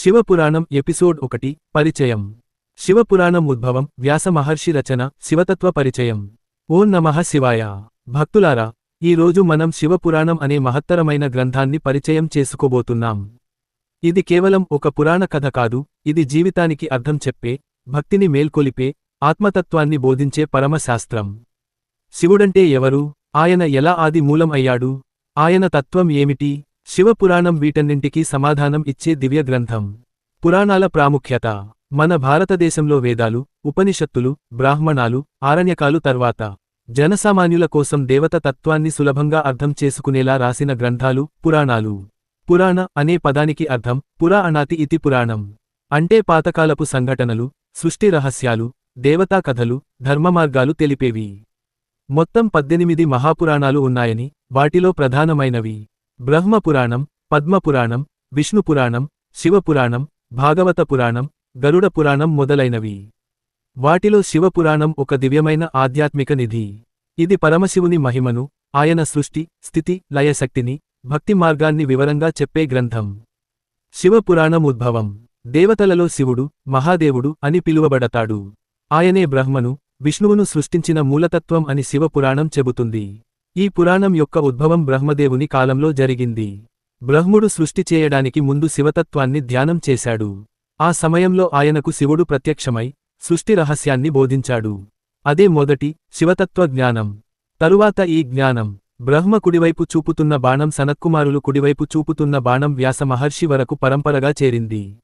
Shiva Purana episode ఒకటి పరిచయం. శివపురాణం ఉద్భవం వ్యాస మహర్షి రచన శివతత్వ పరిచయం. ఓం నమః శివాయ. భక్తులారా ఈ రోజు మనం శివపురాణం అనే మహత్తరమైన గ్రంథాన్ని పరిచయం చేసుకోబోతున్నాం. ఇది కేవలం ఒక పురాణ కథ కాదు ఇది జీవితానికి అర్థం చెప్పే భక్తిని మేల్కొలిపే ఆత్మతత్వాన్ని బోధించే పరమశాస్త్రం. శివుడంటే ఎవరు? ఆయన ఎలా ఆది మూలం అయ్యాడు? ఆయన తత్వం ఏమిటి? శివపురాణం వీటన్నింటికీ సమాధానం ఇచ్చే దివ్య గ్రంథం పురాణాల ప్రాముఖ్యత. మన భారతదేశంలో వేదాలు ఉపనిషత్తులు బ్రాహ్మణాలు ఆరణ్యకాలు తర్వాత జనసామాన్యుల కోసం దేవత తత్వాన్ని సులభంగా అర్థం చేసుకునేలా రాసిన గ్రంథాలు పురాణాలు. పురాణ అనే పదానికి అర్థం పురా అనాతి ఇతి పురాణం. అంటే పాతకాలపు సంఘటనలు సృష్టి రహస్యాలు దేవతా కథలు ధర్మమార్గాలు తెలిపేవి. మొత్తం పద్దెనిమిది మహాపురాణాలు ఉన్నాయని వాటిలో ప్రధానమైనవి. బ్రహ్మపురాణం పద్మపురాణం విష్ణుపురాణం శివపురాణం భాగవత పురాణం గరుడ పురాణం మొదలైనవి. వాటిలో శివపురాణం ఒక దివ్యమైన ఆధ్యాత్మిక నిధి. ఇది పరమశివుని మహిమను ఆయన సృష్టి స్థితి లయశక్తిని భక్తి మార్గాన్ని వివరంగా చెప్పే గ్రంథం. శివపురాణం ఉద్భవం. దేవతలలో శివుడు మహాదేవుడు అని పిలువబడతాడు. ఆయనే బ్రహ్మను విష్ణువును సృష్టించిన మూలతత్వం అని శివపురాణం చెబుతుంది. ఈ పురాణం యొక్క ఉద్భవం బ్రహ్మదేవుని కాలంలో జరిగింది. బ్రహ్ముడు సృష్టి చేయడానికి ముందు శివతత్వాన్ని ధ్యానం చేశాడు. ఆ సమయంలో ఆయనకు శివుడు ప్రత్యక్షమై సృష్టి రహస్యాన్ని బోధించాడు. అదే మొదటి శివతత్వ జ్ఞానం. తరువాత ఈ జ్ఞానం. బ్రహ్మ కుడివైపు చూపుతున్న బాణం సనత్కుమారులు కుడివైపు చూపుతున్న బాణం వ్యాస మహర్షి వరకు పరంపరగా చేరింది.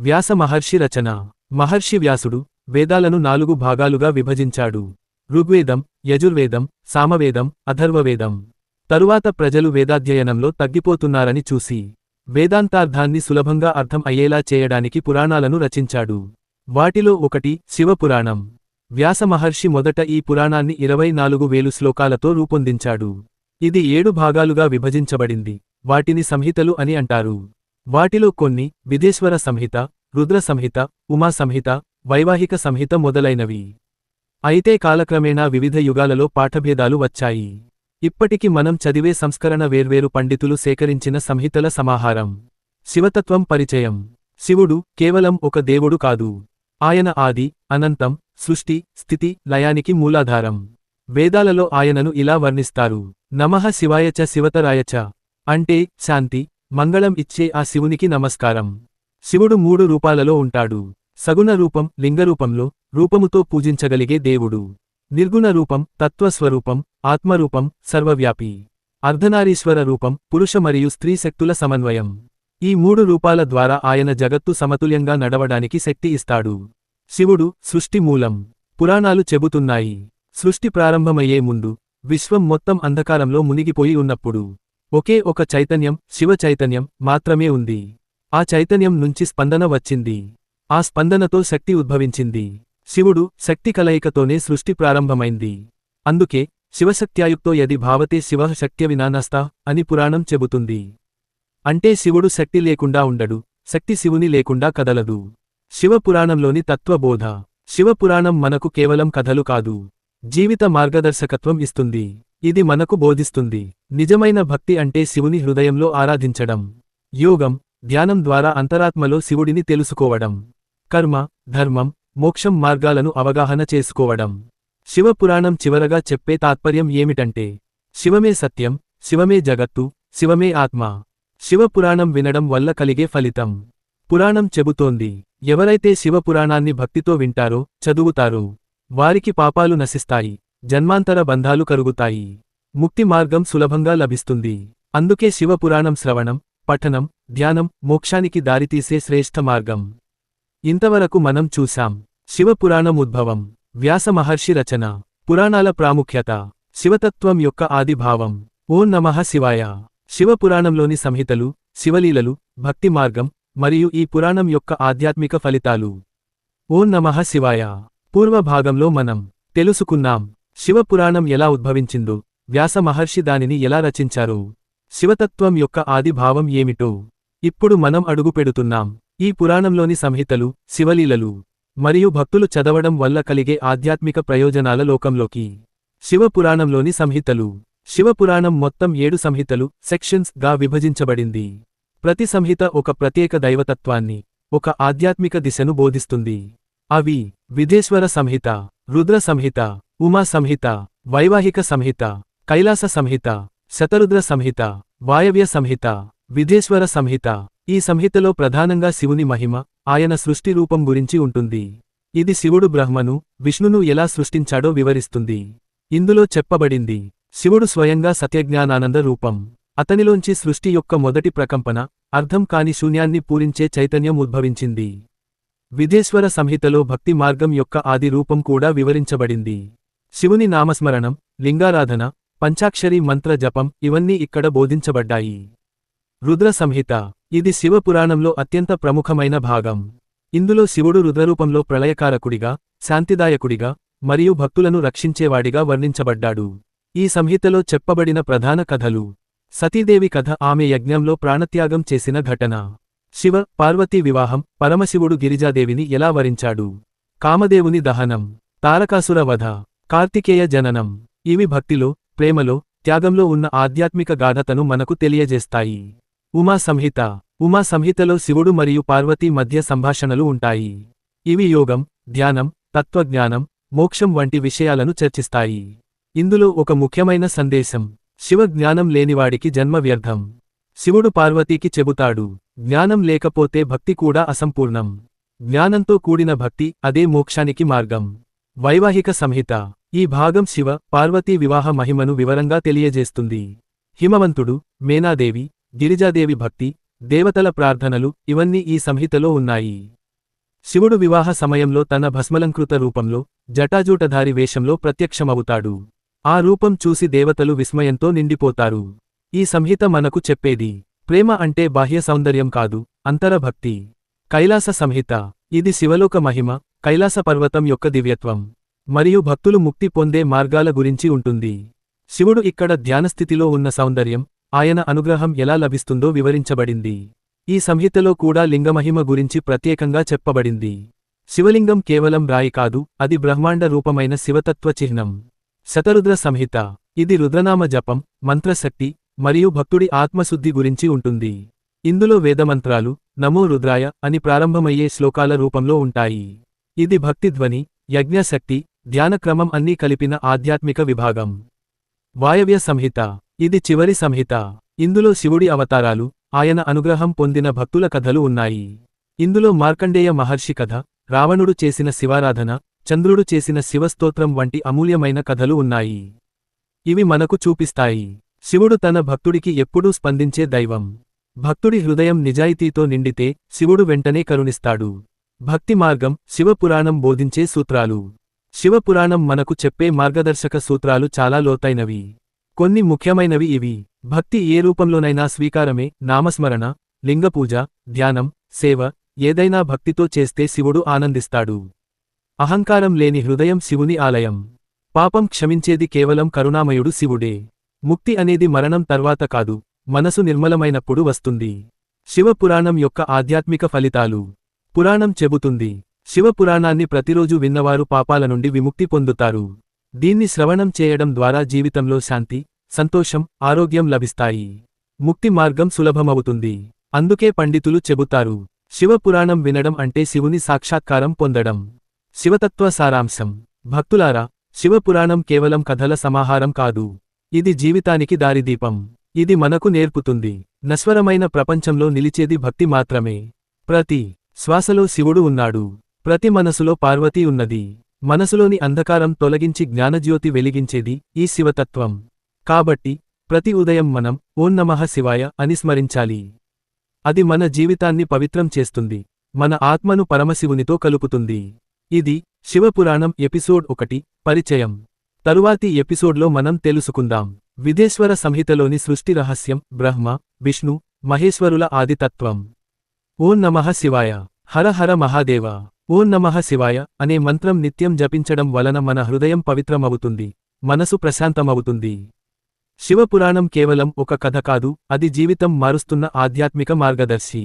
వ్యాస మహర్షి రచన. మహర్షి వ్యాసుడు వేదాలను నాలుగు భాగాలుగా విభజించాడు. ఋగ్వేదం యజుర్వేదం సామవేదం అథర్వవేదం తరువాత ప్రజలు వేదాధ్యయనంలో తగ్గిపోతున్నారని చూసి వేదాంతార్థాన్ని సులభంగా అర్థం అయ్యేలా చేయడానికి పురాణాలను రచించాడు. వాటిలో ఒకటి శివపురాణం. వ్యాసమహర్షి మొదట ఈ పురాణాన్ని ఇరవై నాలుగు వేలు శ్లోకాలతో రూపొందించాడు. ఇది ఏడు భాగాలుగా విభజించబడింది. వాటిని సంహితలు అని అంటారు. వాటిలో కొన్ని విదేశ్వర సంహిత రుద్ర సంహిత ఉమా సంహిత వైవాహిక సంహిత మొదలైనవి. అయితే కాలక్రమేణా వివిధ యుగాలలో పాఠభేదాలు వచ్చాయి. ఇప్పటికి మనం చదివే సంస్కరణ వేర్వేరు పండితులు సేకరించిన సంహితల సమాహారం. శివతత్వం పరిచయం. శివుడు కేవలం ఒక దేవుడు కాదు. ఆయన ఆది అనంతం సృష్టి స్థితి లయానికి మూలాధారం. వేదాలలో ఆయనను ఇలా వర్ణిస్తారు. నమః శివాయ చ అంటే శాంతి మంగళం ఇచ్చే ఆ శివునికి నమస్కారం. శివుడు మూడు రూపాలలో ఉంటాడు. సగుణ రూపం లింగరూపంలో రూపముతో పూజించగలిగే దేవుడు. నిర్గుణ రూపం తత్వస్వరూపం ఆత్మరూపం సర్వవ్యాపి. అర్ధనారీశ్వర రూపం పురుష మరియు స్త్రీ శక్తుల సమన్వయం. ఈ మూడు రూపాల ద్వారా ఆయన జగత్తు సమతుల్యంగా నడవడానికి శక్తి ఇస్తాడు. శివుడు సృష్టి మూలం. పురాణాలు చెబుతున్నాయి. సృష్టి ప్రారంభమయ్యే ముందు విశ్వం మొత్తం అంధకారంలో మునిగిపోయి ఉన్నప్పుడు ఒకే ఒక చైతన్యం శివ చైతన్యం మాత్రమే ఉంది. ఆ చైతన్యం నుంచి స్పందన వచ్చింది. ఆ స్పందనతో శక్తి ఉద్భవించింది. శివుడు శక్తి కలయికతోనే సృష్టి ప్రారంభమైంది. అందుకే శివశక్త్యాయుక్తో యది భావతే శివ శక్త్య వినానస్తా అని పురాణం చెబుతుంది. అంటే శివుడు శక్తి లేకుండా ఉండడు శక్తి శివుని లేకుండా కదలదు. శివపురాణంలోని తత్వబోధ. శివపురాణం మనకు కేవలం కథలు కాదు జీవిత మార్గదర్శకత్వం ఇస్తుంది. ఇది మనకు బోధిస్తుంది. నిజమైన భక్తి అంటే శివుని హృదయంలో ఆరాధించడం. యోగం ధ్యానం ద్వారా అంతరాత్మలో శివుడిని తెలుసుకోవడం. కర్మ ధర్మం మోక్షం మార్గాలను అవగాహన చేసుకోవడం. శివపురాణం చివరగా చెప్పే తాత్పర్యం ఏమిటంటే శివమే సత్యం శివమే జగత్తు శివమే ఆత్మ. శివపురాణం వినడం వల్ల కలిగే ఫలితం. పురాణం చెబుతోంది ఎవరైతే శివపురాణాన్ని భక్తితో వింటారో చదువుతారో వారికి పాపాలు నశిస్తాయి జన్మాంతర బంధాలు కరుగుతాయి. ముక్తి మార్గం సులభంగా లభిస్తుంది. అందుకే శివపురాణం శ్రవణం పఠనం ధ్యానం మోక్షానికి దారితీసే శ్రేష్ఠ మార్గం. ఇంతవరకు మనం చూశాం శివపురాణం ఉద్భవం వ్యాస మహర్షి రచన పురాణాల ప్రాముఖ్యత శివతత్వం యొక్క ఆదిభావం ఓం నమః శివాయ. శివపురాణంలోని సంహితలు శివలీలలు భక్తి మార్గం మరియు ఈ పురాణం యొక్క ఆధ్యాత్మిక ఫలితాలు. ఓం నమః శివాయ. పూర్వ భాగంలో మనం తెలుసుకున్నాం శివపురాణం ఎలా ఉద్భవించిందో వ్యాస మహర్షి దానిని ఎలా రచించారు శివతత్వం యొక్క ఆదిభావం ఏమిటో. ఇప్పుడు మనం అడుగుపెడుతున్నాం ఈ పురాణంలోని సంహితలు శివలీలలు మరియు భక్తులు చదవడం వల్ల కలిగే ఆధ్యాత్మిక ప్రయోజనాల లోకంలోకి. శివపురాణంలోని సంహితలు. శివపురాణం మొత్తం ఏడు సంహితలు సెక్షన్స్గా విభజించబడింది. ప్రతి సంహిత ఒక ప్రత్యేక దైవతత్వాన్ని ఒక ఆధ్యాత్మిక దిశను బోధిస్తుంది. అవి విధేశ్వర సంహిత రుద్ర సంహిత ఉమా సంహిత వైవాహిక సంహిత కైలాస సంహిత శతరుద్ర సంహిత వాయవ్య సంహిత విధేశ్వర సంహిత ఈ సంహితలో ప్రధానంగా శివుని మహిమ ఆయన సృష్టి రూపం గురించి ఉంటుంది. ఇది శివుడు బ్రహ్మను విష్ణును ఎలా సృష్టించాడో వివరిస్తుంది. ఇందులో చెప్పబడింది శివుడు స్వయంగా సత్యజ్ఞానానంద రూపం. అతనిలోంచి సృష్టి యొక్క మొదటి ప్రకంపన అర్థం కాని శూన్యాన్ని పూరించే చైతన్యం ఉద్భవించింది. విధేశ్వర సంహితలో భక్తి మార్గం యొక్క ఆది రూపం కూడా వివరించబడింది. శివుని నామస్మరణం లింగారాధన పంచాక్షరి మంత్ర జపం ఇవన్నీ ఇక్కడ బోధించబడ్డాయి. రుద్ర సంహిత ఇది శివపురాణంలో అత్యంత ప్రముఖమైన భాగం. ఇందులో శివుడు రుద్రరూపంలో ప్రళయకారకుడిగా శాంతిదాయకుడిగా మరియు భక్తులను రక్షించేవాడిగా వర్ణించబడ్డాడు. ఈ సంహితలో చెప్పబడిన ప్రధాన కథలు. సతీదేవి కథ ఆమె యజ్ఞంలో ప్రాణత్యాగం చేసిన ఘటన. శివ పార్వతీ వివాహం పరమశివుడు గిరిజాదేవిని ఎలా వరించాడు? కామదేవుని దహనం. తారకాసుర వధ. కార్తికేయ జననం. ఇవి భక్తిలో ప్రేమలో త్యాగంలో ఉన్న ఆధ్యాత్మిక గాథతను మనకు తెలియజేస్తాయి. ఉమా సంహిత. ఉమా సంహితలో శివుడు మరియు పార్వతీ మధ్య సంభాషణలు ఉంటాయి. ఇవి యోగం ధ్యానం తత్వజ్ఞానం మోక్షం వంటి విషయాలను చర్చిస్తాయి. ఇందులో ఒక ముఖ్యమైన సందేశం. శివ జ్ఞానం లేనివాడికి జన్మ వ్యర్థం. శివుడు పార్వతీకి చెబుతాడు జ్ఞానం లేకపోతే భక్తి కూడా అసంపూర్ణం. జ్ఞానంతో కూడిన భక్తి అదే మోక్షానికి మార్గం. వైవాహిక సంహిత. ఈ భాగం శివ పార్వతీ వివాహ మహిమను వివరంగా తెలియజేస్తుంది. హిమవంతుడు మేనాదేవి గిరిజాదేవి భక్తి దేవతల ప్రార్థనలు ఇవన్నీ ఈ సంహితలో ఉన్నాయి. శివుడు వివాహ సమయంలో తన భస్మలంకృత రూపంలో జటాజూటధారి వేషంలో ప్రత్యక్షమవుతాడు. ఆ రూపం చూసి దేవతలు విస్మయంతో నిండిపోతారు. ఈ సంహిత మనకు చెప్పేది ప్రేమ అంటే బాహ్య సౌందర్యం కాదు అంతరభక్తి కైలాస సంహిత ఇది శివలోక మహిమ కైలాస పర్వతం యొక్క దివ్యత్వం. మరియు భక్తులు ముక్తి పొందే మార్గాల గురించి ఉంటుంది. శివుడు ఇక్కడ ధ్యానస్థితిలో ఉన్న సౌందర్యం ఆయన అనుగ్రహం ఎలా లభిస్తుందో వివరించబడింది. ఈ సంహితలో కూడా లింగమహిమ గురించి ప్రత్యేకంగా చెప్పబడింది. శివలింగం కేవలం రాయి కాదు అది బ్రహ్మాండ రూపమైన శివతత్వ చిహ్నం. శతరుద్ర సంహిత. ఇది రుద్రనామ జపం మంత్రశక్తి మరియు భక్తుడి ఆత్మశుద్ధి గురించి ఉంటుంది. ఇందులో వేదమంత్రాలు నమో రుద్రాయ అని ప్రారంభమయ్యే శ్లోకాల రూపంలో ఉంటాయి. ఇది భక్తిధ్వని యజ్ఞశక్తి ధ్యానక్రమం అన్నీ కలిపిన ఆధ్యాత్మిక విభాగం. వాయవ్య సంహిత. ఇది చివరి సంహిత. ఇందులో శివుడి అవతారాలు ఆయన అనుగ్రహం పొందిన భక్తుల కథలు ఉన్నాయి. ఇందులో మార్కండేయ మహర్షి కథ రావణుడు చేసిన శివారాధన చంద్రుడు చేసిన శివస్తోత్రం వంటి అమూల్యమైన కథలు ఉన్నాయి. ఇవి మనకు చూపిస్తాయి. శివుడు తన భక్తుడికి ఎప్పుడూ స్పందించే దైవం. భక్తుడి హృదయం నిజాయితీతో నిండితే శివుడు వెంటనే కరుణిస్తాడు. భక్తి మార్గం శివపురాణం బోధించే సూత్రాలు. శివపురాణం మనకు చెప్పే మార్గదర్శక సూత్రాలు చాలా లోతైనవి. కొన్ని ముఖ్యమైనవి ఇవి. భక్తి ఏ రూపంలోనైనా స్వీకారమే నామస్మరణ లింగపూజ ధ్యానం సేవ ఏదైనా భక్తితో చేస్తే శివుడు ఆనందిస్తాడు. అహంకారం లేని హృదయం శివుని ఆలయం. పాపం క్షమించేది కేవలం కరుణామయుడు శివుడే. ముక్తి అనేది మరణం తర్వాత కాదు మనసు నిర్మలమైనప్పుడు వస్తుంది. శివపురాణం యొక్క ఆధ్యాత్మిక ఫలితాలు. పురాణం చెబుతుంది శివపురాణాన్ని ప్రతిరోజు విన్నవారు పాపాల నుండి విముక్తి పొందుతారు. దీన్ని శ్రవణం చేయడం ద్వారా జీవితంలో శాంతి సంతోషం ఆరోగ్యం లభిస్తాయి. ముక్తి మార్గం సులభమవుతుంది. అందుకే పండితులు చెబుతారు శివపురాణం వినడం అంటే శివుని సాక్షాత్కారం పొందడం. శివతత్వ సారాంశం. భక్తులారా శివపురాణం కేవలం కథల సమాహారం కాదు. ఇది జీవితానికి దారిదీపం. ఇది మనకు నేర్పుతుంది. నశ్వరమైన ప్రపంచంలో నిలిచేది భక్తి మాత్రమే. ప్రతి శ్వాసలో శివుడు ఉన్నాడు. ప్రతి మనసులో పార్వతీ ఉన్నది. మనసులోని అంధకారం తొలగించి జ్ఞానజ్యోతి వెలిగించేది ఈ శివతత్వం. కాబట్టి ప్రతి ఉదయం మనం ఓం నమః శివాయ అని స్మరించాలి. అది మన జీవితాన్ని పవిత్రం చేస్తుంది. మన ఆత్మను పరమశివునితో కలుపుతుంది. ఇది శివపురాణం ఎపిసోడ్ ఒకటి పరిచయం. తరువాతి ఎపిసోడ్లో మనం తెలుసుకుందాం. విదేశ్వర సంహితలోని సృష్టి రహస్యం బ్రహ్మ విష్ణు మహేశ్వరుల ఆదితత్వం. ఓం నమః శివాయ. హర హర మహాదేవ. ఓం నమః శివాయ అనే మంత్రం నిత్యం జపించడం వలన మన హృదయం పవిత్రమవుతుంది మనసు ప్రశాంతమవుతుంది. శివపురాణం కేవలం ఒక కథ కాదు అది జీవితం మారుస్తున్న ఆధ్యాత్మిక మార్గదర్శి.